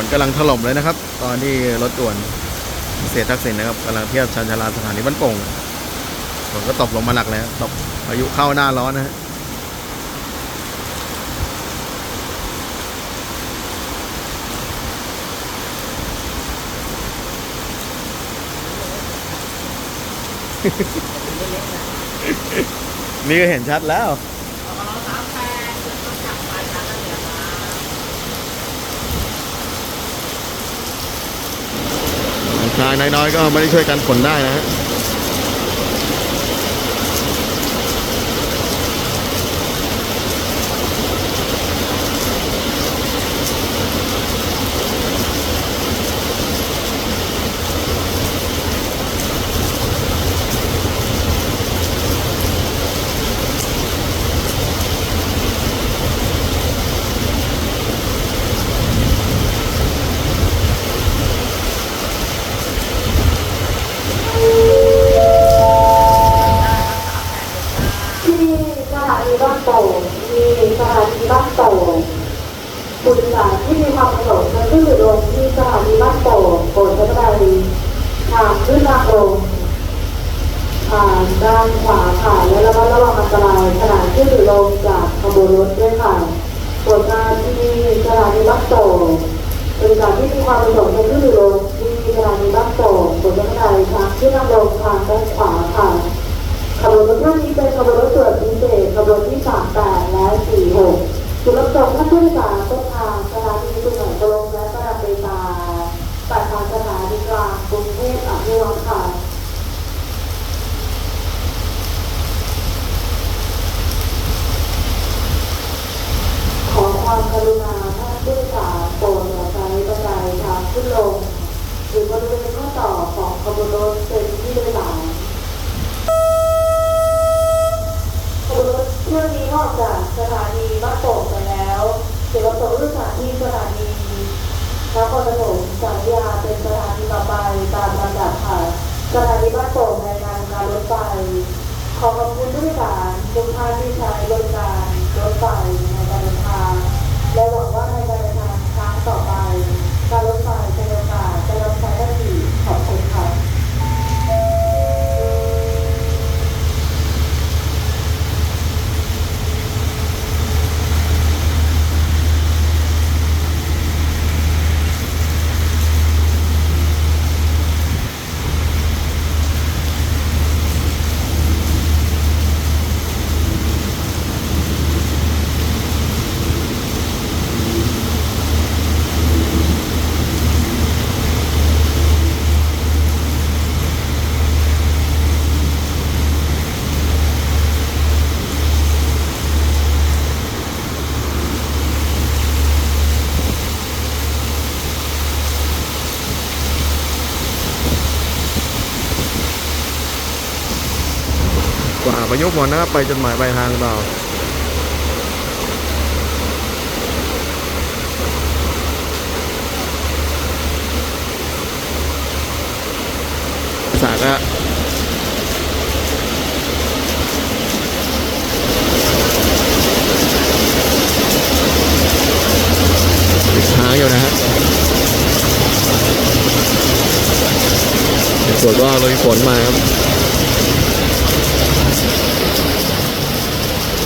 ฝนกำลังถล่มเลยนะครับ ตอนที่รถด่วนเศษทักษิณนะครับกำลังเทียบชันชาลาสถานีบ้านโป่งฝนก็ตกลงมาหนักเลยครับตกพายุเข้าหน้าร้อนนะฮะนี่ก็เห็นชัดแล้ว นายน้อยๆก็ไม่ได้ช่วยกันขนได้นะฮะ ที่สถานีบ้านโป่งมีสถานีบ้านโป่ง ผู้โดยสารที่มีความประสงค์จะขึ้นหรือลงที่สถานีบ้านโป่งโปรดใช้บันไดทางขึ้นทางลงผ่านด้านขวาค่ะและระมัดระวังอันตรายขณะขึ้นหรือลงจากขบวนรถด้วยค่ะผลงานที่สถานีบ้านโป่งบริการที่มีความประสงค์จะขึ้นหรือลงที่สถานีบ้านโป่งโปรดใช้บันไดทางขึ้นทางลงทางด้านขวาค่ะ ขบวนรถรุ่นนี้เป็นขบวนรถตรวจพิเศษขบวนที่ 38 และ 46จุดรับ ส่งท่านผู้โดยสารต้นทางสถานีสุไหงโกลกและสนามเบตาปากทางสถานีกลางกรุงเทพอภิวัตค่ะขอความกรุณาท่านผู้โดยสารโปรดอย่าใช้บันไดทางขึ้นลงหรือบริเวณข้อต่อของขบวนรถเป็นที่โดยสาร ขบวนรถเที่ยวนี้ออกจากสถานีบ้านโป่งไปแล้วเดี๋ยวเราส่งผู้โดยสารที่สถานีนครปฐมสายยาเป็นสถานีต่อไปตามลำดับค่ะสถานีบ้านโป่งในงานการรถไฟขอขอบคุณ ผู้โดยสารทุกท่านที่ใช้บริการรถไฟในการเดินทางและหวังว่าในการเดินทางครั้งต่อไป การรถไฟจะมีโอกาสจะรับใช้ได้อีกขอบคุณค่ะ ก ว่าปยุกต์หนะครับไปจนหมายปลายทางต่อสาก็ติดค้างอยู่นะฮะสวนว่าเรามีฝนมาครับ